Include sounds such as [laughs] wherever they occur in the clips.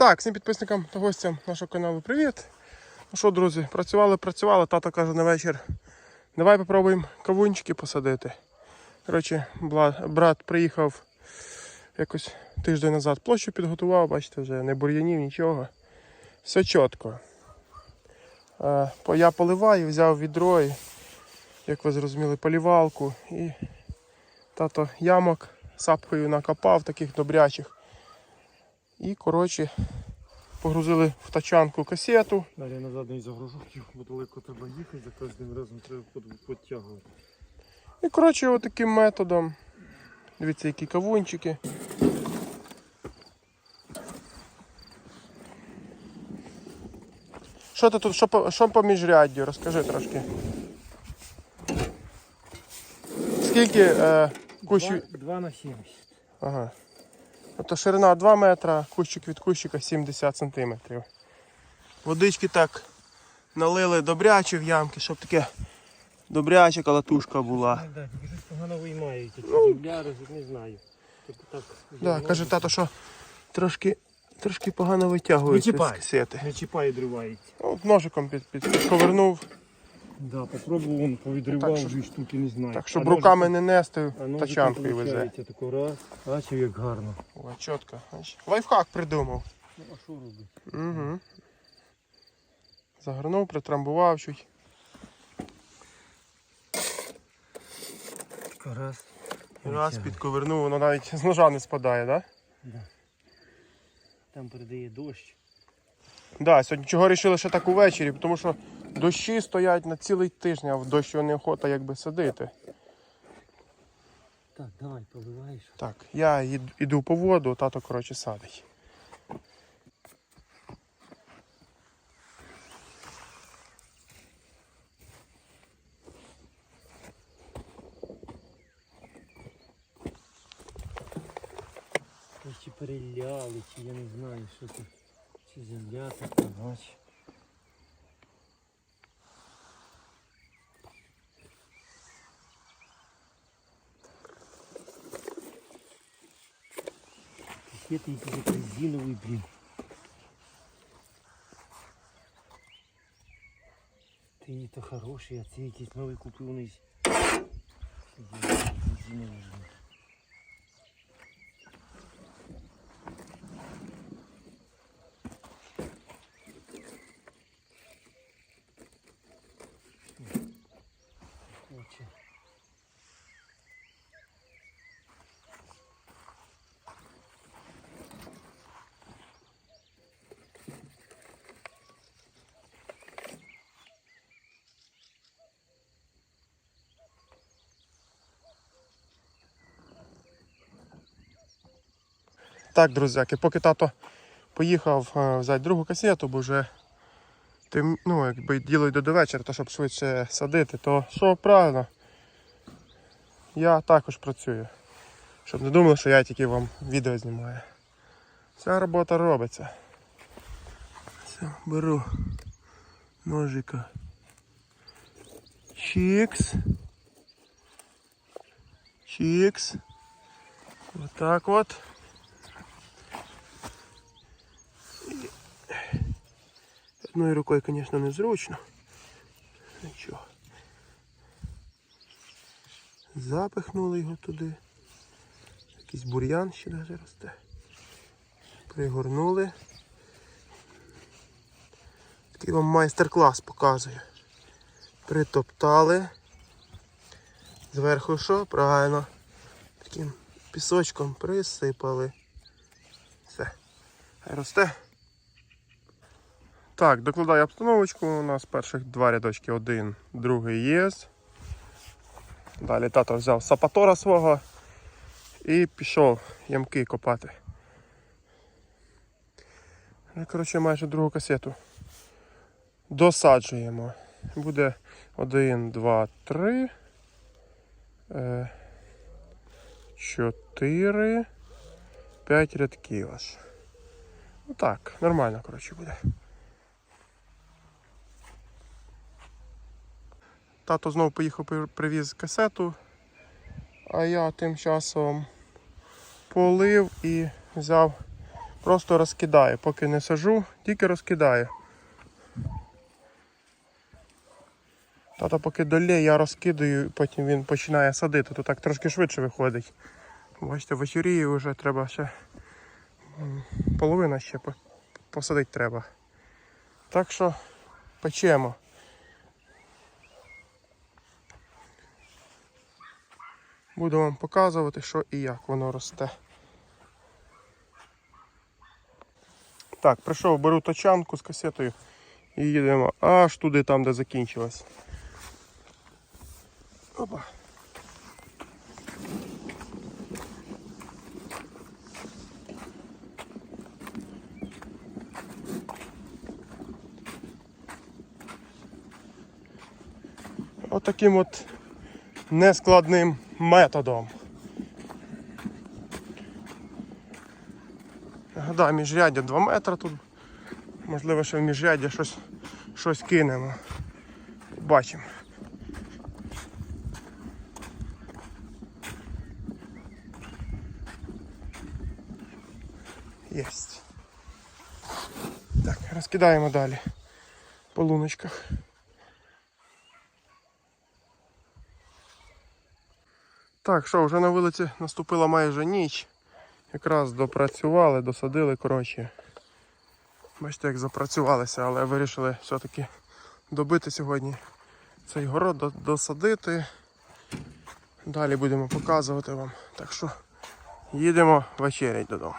Так, всім підписникам та гостям нашого каналу привіт. Ну що, друзі, працювали, працювали. Тато каже на вечір. Давай попробуємо кавунчики посадити. Коротше, брат приїхав якось тиждень назад. Площу підготував, бачите, вже не бур'янів, нічого. Все чітко. Я поливаю, взяв відро, як ви зрозуміли, полівалку. І тато ямок сапкою накопав таких добрячих. І, коротше, погрузили в тачанку касету. Далі я назад не загружу, бо далеко треба їхати, за кожним разом треба підтягувати. І, коротше, отаким методом. Дивіться, які кавунчики. Що ти тут, що що по міжряддю? Розкажи трошки. Скільки е, кущів? 2 на 70. Ага. Тобто ширина 2 метра, кущик від кущика 70 сантиметрів. Водички так налили добряче в ямки, щоб таке добряча калатушка була. Ну, тільки щось погано виймають, Ну. не знаю. Так. Да, каже тато, що трошки, трошки погано витягується з чіпай. Не чіпає, дривається. Ну, От ножиком під, під, підковернув, Да, попробував, вон повідривав Так, дві штуки, не знаю. так щоб руками не нести, а ножиком тачанкою везе. тако раз. Бачив, як гарно. О, чітко. бачиш. Лайфхак придумав. Ну, а що робити? Угу. Загорнув, притрамбував чуть. Раз. Раз Витягує. підковернув, воно навіть з ножа не спадає, так? Да? Да. Там передає дощ. Да, сьогодні чого вирішили ще так увечері, тому що дощі стоять на цілий тиждень, а в дощу неохота якби садити. Так, давай, поливаєш. Так, я іду по воду, тато, коротше, садить. Чи переляли, чи я не знаю, що це. Чи земля така, бач. Кисети якийсь як резиновий, блін. Ти то хороший, а це якийсь новий куплений. Резиновий, блін. Короче. Так, друзяки, поки тато поїхав е, взяти другу касету, бо вже тим, ну, якби діло йде до вечора, то щоб швидше садити, то що правильно, я також працюю. Щоб не думали, що я тільки вам відео знімаю. Ця робота робиться. Все, беру ножика. Чікс. Чікс. Отак от. Одною рукою, звісно, незручно. Нічого. Запихнули його туди. Якийсь бур'ян ще навіть росте. Пригорнули. Такий вам майстер-клас показую. Притоптали. Зверху що? Правильно. Таким пісочком присипали. Все. Росте. Так, докладаю обстановочку. У нас перших два рядочки. Один, другий є. Далі тато взяв сапатора свого і пішов ямки копати. Ну, Коротше, майже другу касету. Досаджуємо. Буде один, два, три. е, Чотири. П'ять рядків аж. Ну так, нормально, коротше, буде. Тато знову поїхав привіз касету, а я тим часом полив і взяв Просто розкидаю, поки не сажу, тільки розкидаю. Тато поки долє, я розкидаю, потім він починає садити, то так трошки швидше виходить. Бачите, вечоріє вже треба ще половина ще посадити треба. Так що печемо. Буду вам показувати, що і як воно росте. Так, прийшов, беру тачанку з касетою і їдемо аж туди, там, де закінчилось. Опа. Отаким от нескладним методом. Да, міжряддя 2 метри тут. Можливо, ще в міжряддя щось, щось кинемо. Бачимо. Єсть. Так, розкидаємо далі по луночках. Так, що, вже на вулиці наступила майже ніч. Якраз допрацювали, досадили, коротше. Бачите, як запрацювалися, але вирішили все-таки добити сьогодні цей город, досадити. Далі будемо показувати вам. Так що їдемо вечерять додому.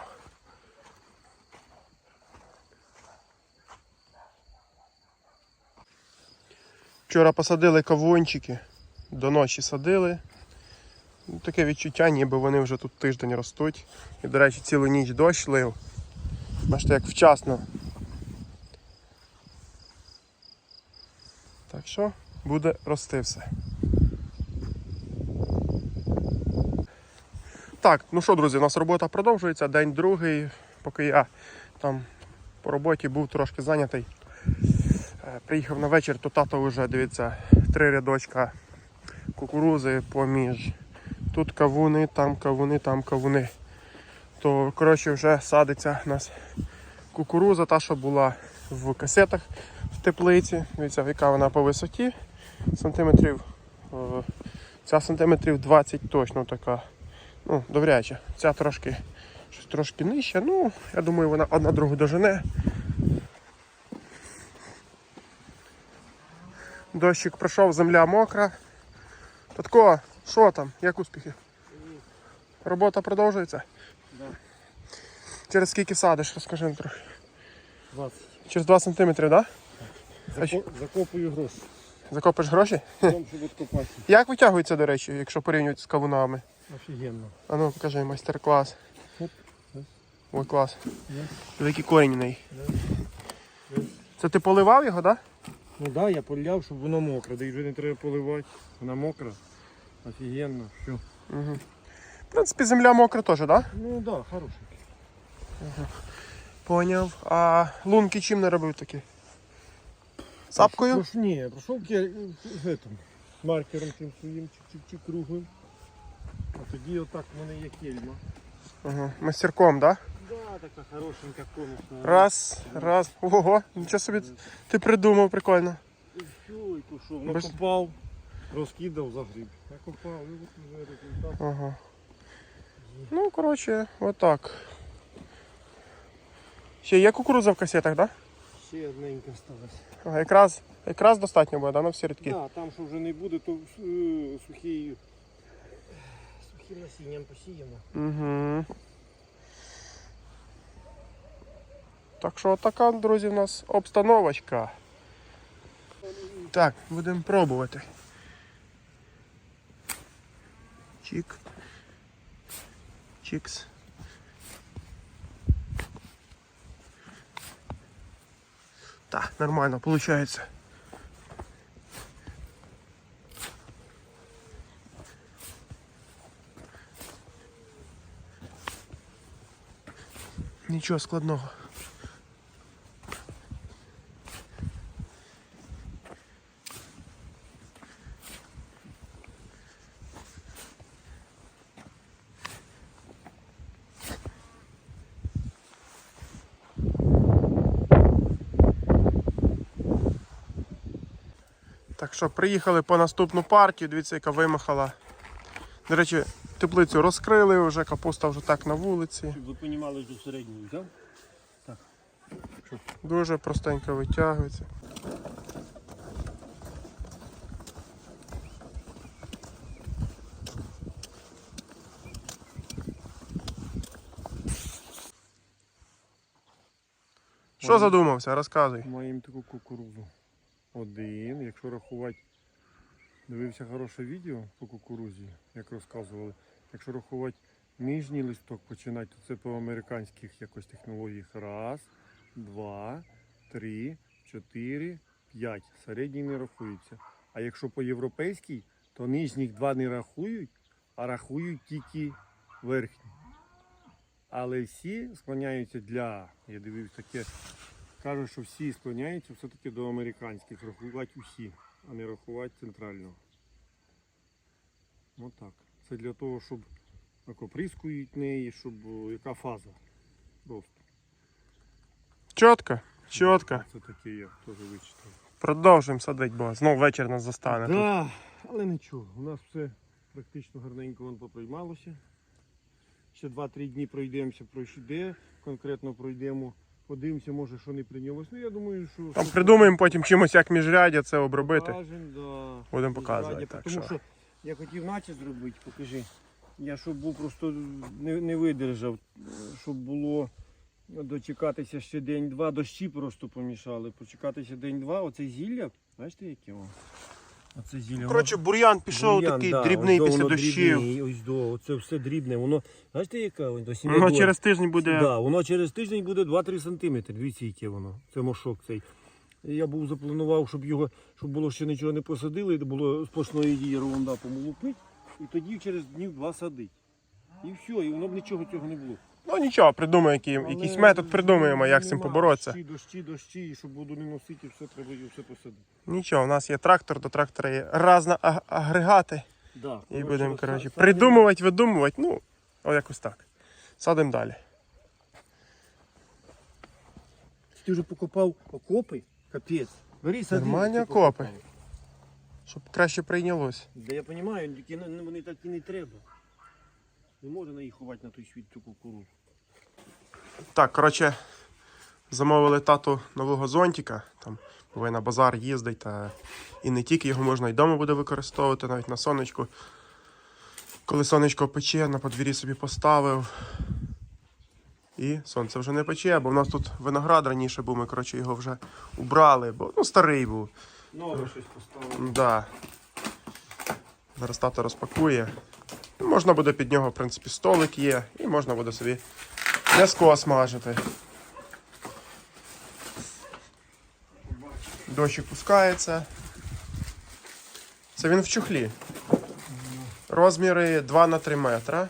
Вчора посадили кавунчики, до ночі садили. Таке відчуття, ніби вони вже тут тиждень ростуть. І, до речі, цілу ніч дощ лив. Бачите, як вчасно. Так що буде рости все. Так, ну що, друзі, у нас робота продовжується. День другий, поки я там по роботі був трошки зайнятий. Е, Приїхав на вечір, то тато вже, дивіться, три рядочка кукурузи поміж Тут кавуни, там кавуни, там кавуни. То коротше вже садиться у нас кукуруза, та, що була в касетах в теплиці. Дивіться, яка вона по висоті. Сантиметрів. е, Ця сантиметрів 20 точно така. Ну, добряча. Ця трошки щось трошки нижча. Ну, я думаю, вона одна другу дожене. Дощик пройшов, земля мокра. Татко, що там? Як успіхи? Робота продовжується? Да. Через скільки садиш, розкажи трохи. 20. Через 2 см, так? Да? Зако- Закопую гроші. Закопиш гроші? Потім, [laughs] щоб відкопати. Як витягується, до речі, якщо порівнювати з кавунами? Офігенно. А ну покажи майстер-клас. Ой, клас. Великий корінь у неї. Да. Це ти поливав його, так? Ну так, да, я поляв, щоб воно мокре, да і вже не треба поливати. Вона мокра. Офігенно. Все. Угу. В принципі, земля мокра теж, так? Да? Ну так, да, хороший. Поняв. А лунки чим не робив такі? Сапкою? Ні, пройшов этим, маркером цим своїм чик-чик-чик круглим. А тоді отак в мене є кельма. Угу. Мастерком, так? Да? Да, така хорошенька конусна. Раз, раз. Ого, нічого собі ти придумав, прикольно. І все, і пішов. Накопав, розкидав, загріб. Накопав, і от вже результат. Ага. Ну, коротше, отак. Ще є кукуруза в касетах, так? Да? Ще одненька сталася. Ага, якраз, якраз достатньо буде, да, на всі рядки. Да, там що вже не буде, то е, сухий. Сухим насінням посіємо. Угу. Так що така, друзі, в нас обстановочка. Так, будемо пробувати. Чик. Чикс. Так, нормально, получается. Нічого складного. Що приїхали по наступну партію, дивіться, яка вимахала. До речі, теплицю розкрили вже, капуста вже так на вулиці. Щоб ви розуміли, що середньої, так? Дуже простенько витягується. Що задумався? Розказуй. Маємо таку кукурузу. Один, якщо рахувати, дивився хороше відео по кукурузі, як розказували. Якщо рахувати нижній листок починати, то це по американських якось технологіях. Раз, два, три, чотири, п'ять. Середній не рахується. А якщо по європейській, то нижніх два не рахують, а рахують тільки верхні. Але всі склоняються для, я дивився таке, кажуть, що всі склоняються все-таки до американських, рахувати усі, а не рахувати центрального. Отак. Це для того, щоб так, оприскують неї, щоб яка фаза. Просто. Чітко, чітко. Це таке я теж вичитав. Продовжуємо садити, бо знов вечір нас застане. Да, але нічого, у нас все практично гарненько вон поприймалося. Ще 2-3 дні пройдемося, пройде, конкретно пройдемо, подивимося, може, що не прийнялось. Ну я думаю, що. Там придумаємо потім чимось, як міжрядя це обробити. покажем, да. Будемо показувати. Так Тому що. що я хотів наче зробити, покажи. Я щоб був просто не, не видержав, щоб було дочекатися ще день-два, дощі просто помішали. Почекатися день-два, оце зілля, бачите, яке воно? Оце зілля. Коротше, бур'ян пішов Бур'ян, такий да, дрібний ось до після воно дощів. дрібний, Ось до, оце все дрібне. Воно, бачите, яке воно? Ось Воно через тиждень буде. Да, воно через тиждень буде 2-3 см. Дивіться, яке воно. Це мошок цей. Я був запланував, щоб його, щоб було ще нічого не посадили, було сплошної дії ерунда помолупить, і тоді через днів два садить. І все, і воно б нічого цього не було. Ну нічого, придумаємо, який, якийсь метод придумаємо, як з цим нема. поборотися. Дощі, дощі, дощі, і щоб воду не носити, і все треба і все посадити. Нічого, у нас є трактор, до трактора є разні аг- агрегати. Да, І будемо, коротше, са- придумувати, видумувати. Ну, о, якось так. Садимо далі. Ти вже покопав окопи? Капець. Бери сади. Нормальні окопи. покопав. Щоб краще прийнялось. Да я розумію, вони так і не треба. Не можна їх ховати на той світ цю кукурудзу. Так, коротше, замовили тату нового зонтика. Там буває на базар їздить, та і не тільки його можна і вдома буде використовувати, навіть на сонечку. Коли сонечко пече, на подвір'ї собі поставив. І сонце вже не пече, бо в нас тут виноград раніше був, ми коротше, його вже убрали, бо ну, старий був. Нове щось поставили. Да. Зараз тато розпакує. Можна буде під нього, в принципі, столик є, і можна буде собі м'яско смажити. Дощик пускається. Це він в чухлі. Розміри 2 на 3 метра.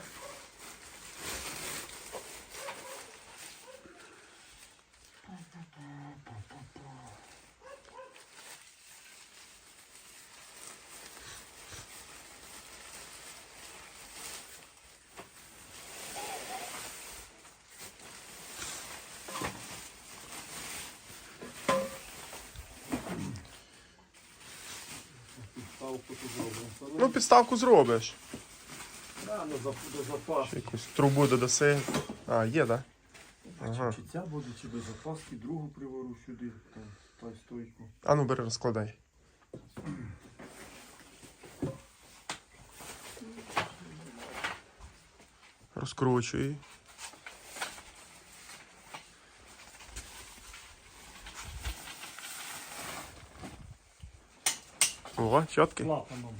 Ставку тут зробимо. Ну, підставку зробиш. Да, ну, за- до запаски. Ще якусь трубу додаси. А, є, так? Да? Ага. Чи ця буде, чи без запаски, другу привору сюди, там, та стойку. А ну бери, розкладай. Розкручуй. О, чіткий. Клапаном.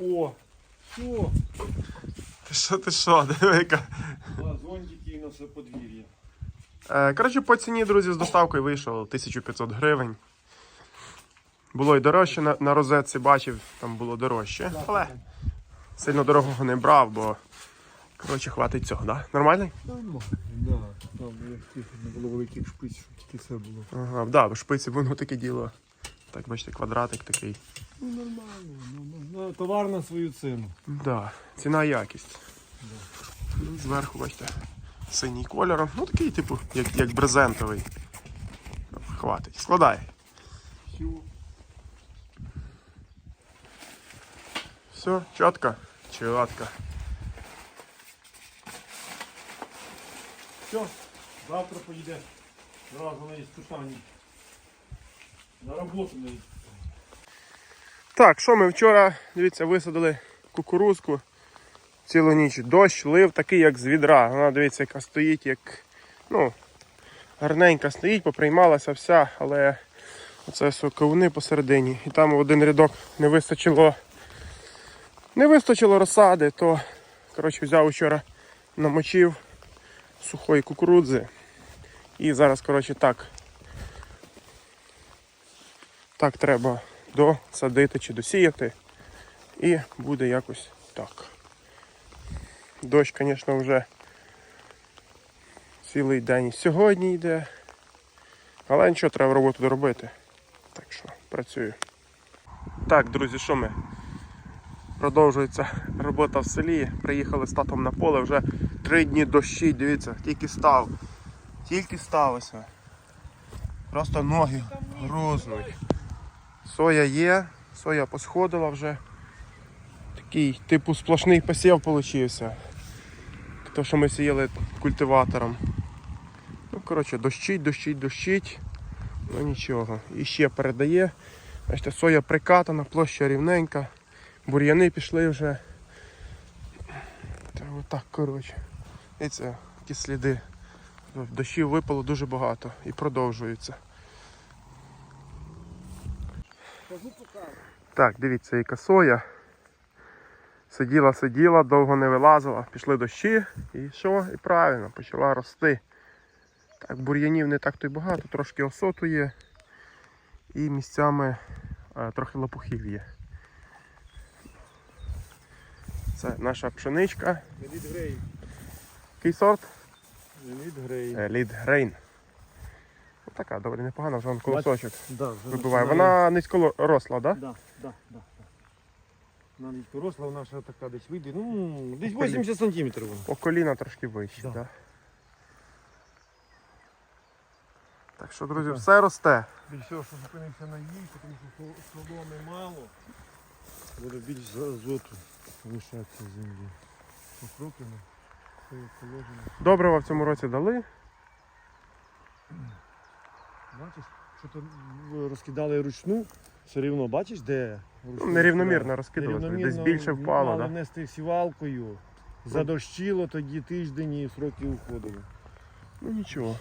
О, що? Ти що, ти що, [laughs] диви яка. Два зонтики і на все подвір'я. Е, Коротше, по ціні, друзі, з доставкою вийшло 1500 гривень. Було і дорожче на, на розетці, бачив, там було дорожче. Але сильно дорогого не брав, бо коротше, хватить цього, да? Нормальний? Нормально. Да, там як не було великих шпиць, щоб тільки це було. Ага, да, бо шпиці воно таке діло. Так, бачите, квадратик такий. Ну, нормально, нормально. Товар на свою ціну. Да. Ціна якість. Да. Зверху, бачите, синій кольором. Ну такий, типу, як як брезентовий. Хватить. Складай. Все, чітко? Чітко. Все, завтра поїде. Зразу на іспитання. На роботу іспитання. Так, що ми вчора, дивіться, висадили кукурузку цілу ніч. Дощ лив такий, як з відра. Вона, дивіться, яка стоїть, як ну, гарненька стоїть, поприймалася вся, але оце все посередині. І там один рядок не вистачило. Не вистачило розсади, то коротше, взяв вчора, намочив сухої кукурудзи. І зараз, коротше, так. Так треба досадити чи досіяти. І буде якось так. Дощ, звісно, вже цілий день і сьогодні йде. Але нічого, треба роботу доробити. Так що працюю. Так, друзі, що ми? Продовжується робота в селі. Приїхали з татом на поле, вже три дні дощі, дивіться, тільки став. Тільки сталося. Просто ноги грузнуть. Соя є, соя посходила вже. Такий типу сплошний посів получився. То, що ми сіяли культиватором. Ну, коротше, дощить, дощить, дощить. Ну нічого. І ще передає. Бачите, соя прикатана, площа рівненька. Бур'яни пішли вже. Та отак, коротше. Дивіться, які сліди. Дощів випало дуже багато і продовжується. Так, дивіться, яка соя. Сиділа, сиділа, довго не вилазила, пішли дощі і що? І правильно, почала рости. Так, бур'янів не так то й багато, трошки осоту є. І місцями е, трохи лопухів є. Це наша пшеничка. Еліт Грей. Який сорт? Еліт Грей. Еліт Грейн. Така доволі непогана, вже вон колосочок Да, вибиває. Вона низько росла, так? Да? Да, да, да, да. Вона навіть поросла, вона ще така десь вийде. Ну, десь Колі- 80 сантиметрів. По коліна трошки вище, так? Да. Так що, друзі, все росте. Більше що зупинився на їй, тому що сол- соломи мало. Буде більш азоту лишатися землі. Покропимо, все положено. Добрива в цьому році дали. Бачиш, що то розкидали ручну, все рівно бачиш, де ручну Ну, нерівномірно розкидали? десь більше впало, Мали да? внести сівалкою. Задощило тоді тиждень і сроки уходили. Ну нічого.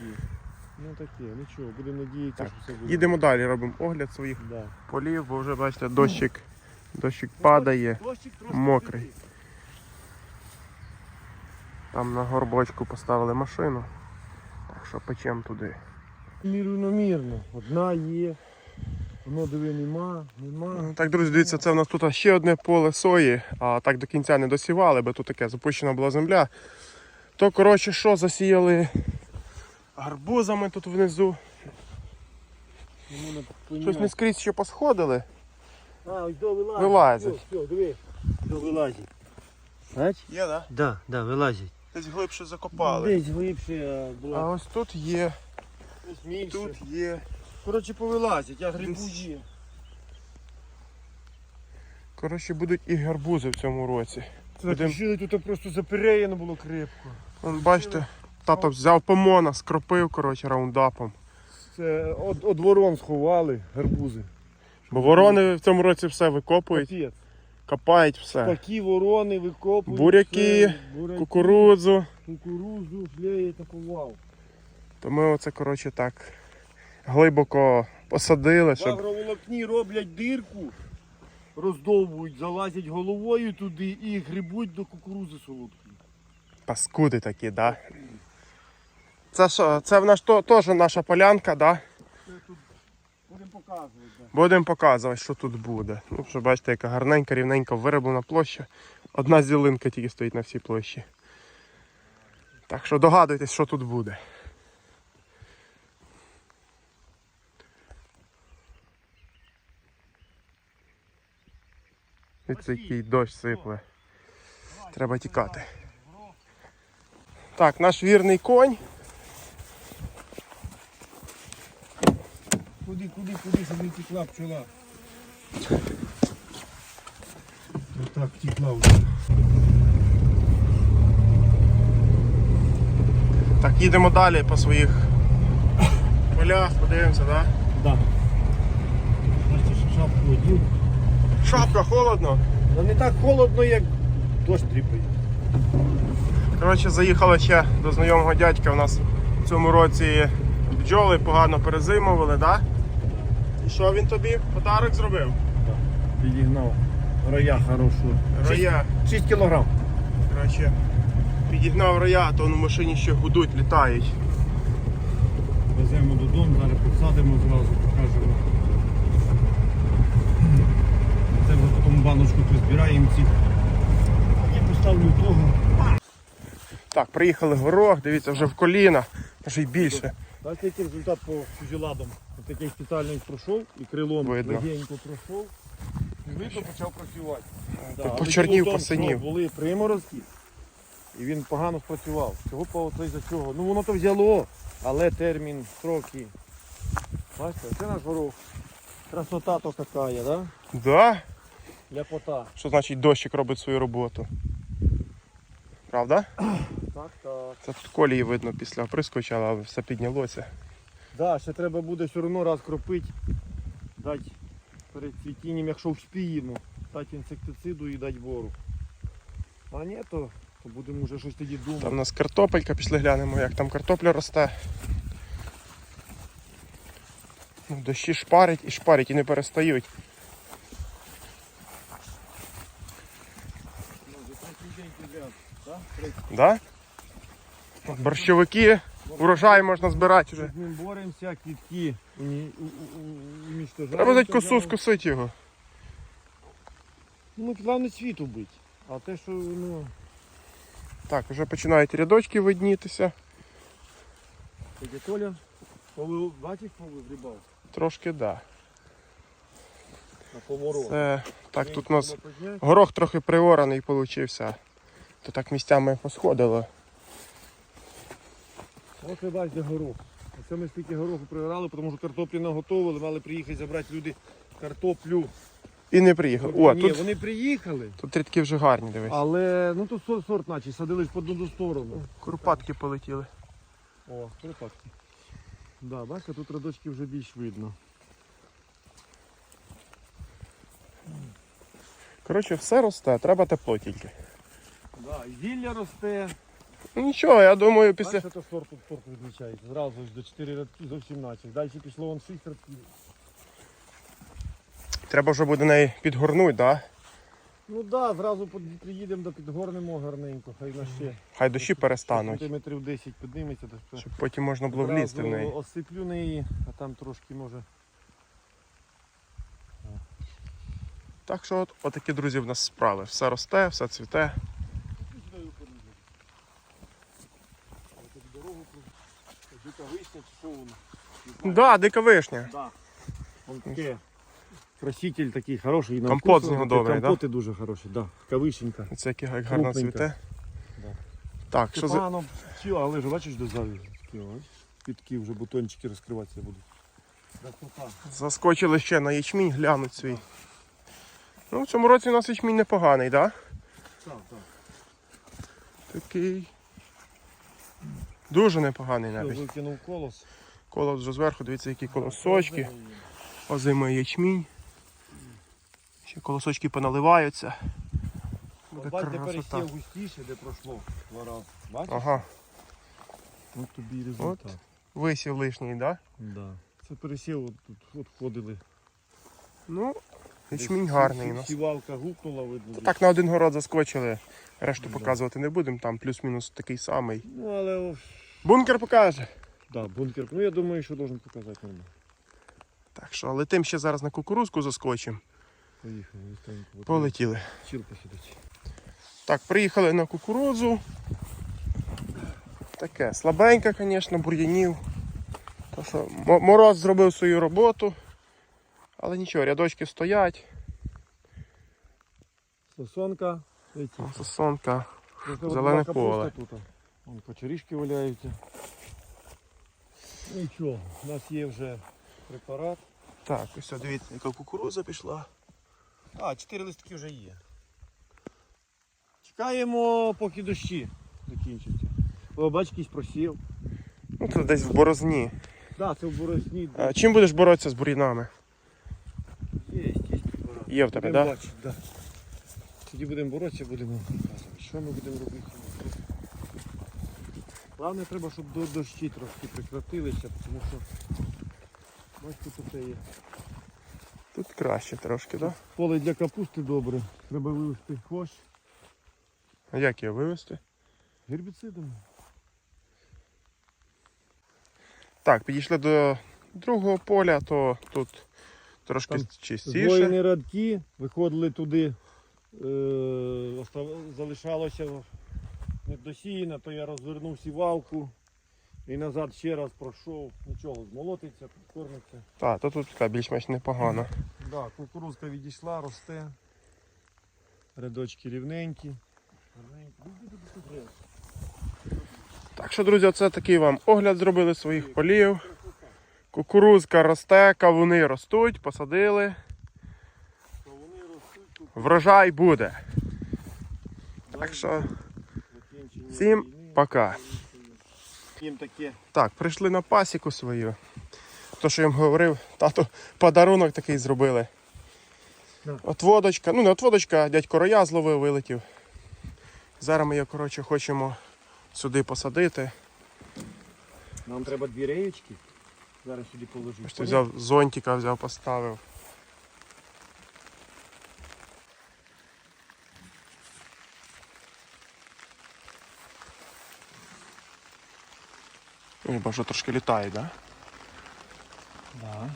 Ну таке, нічого, будемо надіятися, що все буде. Їдемо далі, робимо огляд своїх Да. полів, бо вже бачите, дощик, дощик падає. Дощик мокрий. Там на горбочку поставили машину. Так що печем туди. Нерівномірно. Одна є, воно диви нема, нема. Ну, Так, друзі, дивіться, це в нас тут ще одне поле сої, а так до кінця не досівали, бо тут таке запущена була земля. То, коротше, що засіяли гарбузами тут внизу. Щось не скрізь ще посходили. А, ось до вилазить. Вилазять. Все, все, диви. До вилазить. Бач? Є, так? Да, да, вилазять. Десь глибше закопали. Десь глибше а, А ось тут є, Менше. тут є. Коротше, повилазять, я Десь. є. Коротше, будуть і гарбузи в цьому році. Будем- Закришили, тут просто запереяно було крепко. Вон, бачите, тато взяв помона, скропив, коротше, раундапом. Це од, од ворон сховали гарбузи. Бо ворони в цьому році все викопують, Капець. копають все. Такі ворони викопують. Буряки, все, буряки, Кукурудзу. Кукурудзу, шлеє такував. То ми оце, коротше, так глибоко посадили, В агроволокні роблять дирку, роздовбують, залазять головою туди і грибуть до кукурузи солодкої. Паскуди такі, да? Це що, це в нас теж наша полянка, да? Це тут будемо показувати. Да. Будемо показувати, що тут буде. Ну, що бачите, яка гарненька, рівненька вироблена площа. Одна зілинка тільки стоїть на всій площі. Так що догадуйтесь, що тут буде. Ось який дощ сипле. Треба тікати. Так, наш вірний конь. Куди, куди, куди, щоб не текла пчола. Отак втекла вже. Так, їдемо далі по своїх полях, подивимося, так? Да. Бачиш, шапку одів. Шапка, холодно. Ну не так холодно, як дощ тріпає. Коротше, заїхали ще до знайомого дядька. У нас в цьому році бджоли погано перезимували, так? І що він тобі подарок зробив? Підігнав роя хорошу. Роя. 6 кілограм. Коротше, підігнав роя, то на машині ще гудуть, літають. Веземо додому, зараз посадимо зразу, покажемо. Це вже баночку позбираємо ці. Я поставлю того. Так, приїхали горох, дивіться, вже в коліна, може й більше. Бачите, який результат по фюзеладам. Такий спеціальний пройшов і крилом легенько пройшов. І видно почав працювати. Да, діло посинів. Були приморозки, і він погано спрацював. Чого по за чого? Ну воно то взяло, але термін, строки. Бачите, це наш горох. Красота то така, да? Да? Ляпота. Що значить дощик робить свою роботу? Правда? Так, так. Це тут колії видно після оприскувача, але все піднялося. Да, ще треба буде все одно раз кропити, дати перед цвітінням, якщо вспіємо, дати інсектициду і дати бору. А ні, то, то будемо вже щось тоді думати. Там у нас картопелька, пішли глянемо, як там картопля росте. Ну, Дощі шпарять і шпарять і не перестають. Ну, вже третій день підряд, так? Третій. Да? Борщовики, урожай можна збирати вже. З ним боремося, квітки. Треба дати косу скосити його. Ну, головне цвіт убити. А те, що, ну, Так, вже починають рядочки виднітися. дядя Толя, повив, бачиш, повигрібав Трошки да. на поморозу. Це так тут у нас горох трохи приораний получився. То так місцями посходило. Ось ви бачите горох. Оце ми стільки гороху приграли, тому що картоплі наготовили, мали приїхати забрати люди картоплю. І не приїхав. О, Ні, тут, вони приїхали, тут рядки вже гарні, дивись. але ну тут сорт, сорт наче садили по одну сторону. Курпатки полетіли. О, припадки. Да, бачите, тут радочки вже більш видно. Коротше, все росте, треба тепло тільки. Да, і зілля росте. Ну нічого, я думаю, після. Бачите, то сорт сорт відмічається. Зразу ж до 4 рядки, зовсім наче. Далі пішло вон 6 рядків. Треба вже буде неї підгорнути, да? Ну так, да, зразу приїдемо до підгорнемо гарненько, хай на ще. Хай дощі перестануть, Сантиметрів 10 підніметься, то що. щоб потім можна було влізти в неї. Осиплю неї, а там трошки може. Так що от, отакі, друзі, в нас справи. Все росте, все цвіте. Дорогу дика вишня чи що воно? Да, дика вишня. Да. Он таке. Краситель такий хороший. на Компот вкус, з нього добрий, да? Компоти дуже хороші, да. Кавишенька. Це як гарно Крупненька. цвіте. Да. Так, що за. Погано, всі, але ж бачиш до заві. Такі ось. Вже бутончики розкриватися будуть. Красота. Заскочили ще на ячмінь, глянуть свій. Ну, в цьому році у нас ячмінь непоганий, так? Так, так. Такий. Дуже непоганий навіть. викинув колос. Колос вже зверху, дивіться, які колосочки. Озимий ячмінь. Ще колосочки поналиваються. Буде Бачите, тепер красота. ще густіше, де пройшло два рази. Бачиш? Ага, От тобі і результат. висів лишній, так? Да? Да. Це пересів, от тут от ходили. Ну, ячмінь гарний у нас. Сівалка гупнула, видно. десь. Так на один город заскочили. Решту показувати не будемо, там плюс-мінус такий самий. Ну, але о, Бункер покаже. да, бункер. Ну я думаю, що должен показати нормально. Так що летим ще зараз на кукурузку заскочимо. Поїхали, листенько. От Полетіли. Чіл посидить. Так, приїхали на кукурудзу. Таке слабеньке, звісно, бур'янів. То що мо- мороз зробив свою роботу. Але нічого, рядочки стоять. Сосонка. Эти. Сосонка. Зелене поле. Тут. Вон кочерішки валяються. Нічого, у нас є вже препарат. Так, ось дивіться, яка кукурудза пішла. А, чотири листки вже є. Чекаємо, поки дощі закінчаться. О, бач, якийсь просів. Ну це десь в борозні. Так, це в борозні. А чим будеш боротися з бур'янами? Є, в тебе, так? бачити, да. Тоді будемо боротися, будемо показувати, що ми будемо робити. Головне, треба, щоб до дощі трошки прекратилися, тому що бач, тут є. Тут краще трошки, так? Да? Поле для капусти добре. Треба вивести хвощ А як його вивезти? гербіцидом. Так, підійшли до другого поля, то тут трошки Там чистіше. Здвоєні радки, виходили туди, е, залишалося недосіяно, то я розвернув сівалку і назад ще раз пройшов, нічого, змолотиться, підкормиться. Так, то тут така більш-менш непогано. Да, кукурузка відійшла, росте. Рядочки рівненькі. Так що, друзі, це такий вам огляд зробили своїх полів. Кукурузка росте, кавуни ростуть, посадили. Ростуть Врожай буде. Так що всім пока. Так, прийшли на пасіку свою. То, що я їм говорив, тато подарунок такий зробили. Отводочка, ну не отводочка, а дядько роя зловив, вилетів. Зараз ми його, коротше, хочемо сюди посадити. Нам треба дві реєчки. Зараз сюди положу. Бачите, взяв зонтика, взяв, поставив. Ой, боже, трошки літає, да? Да.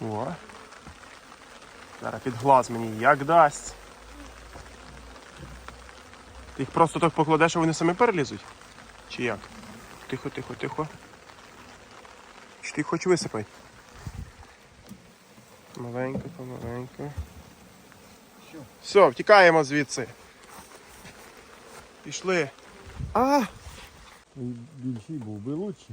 О. Зараз під глаз мені як дасть. Ти їх просто так покладеш, а вони самі перелізуть? Чи як? Тихо, тихо, тихо. Чи ти їх хочеш висипати? Маленько, помаленько. Все, втікаємо звідси. Пішли. А! Більший був би лучше.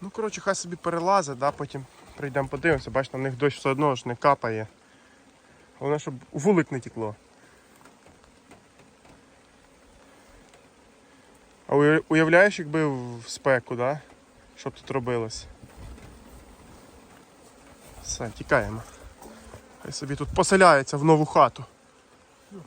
Ну, коротше, хай собі перелазить, да, потім прийдемо подивимося, бач, на них дощ все одно ж не капає. Головне, щоб вулик не тікло. А уявляєш, якби в спеку, да? Що б тут робилось? Все, тікаємо. Хай собі тут поселяється в нову хату.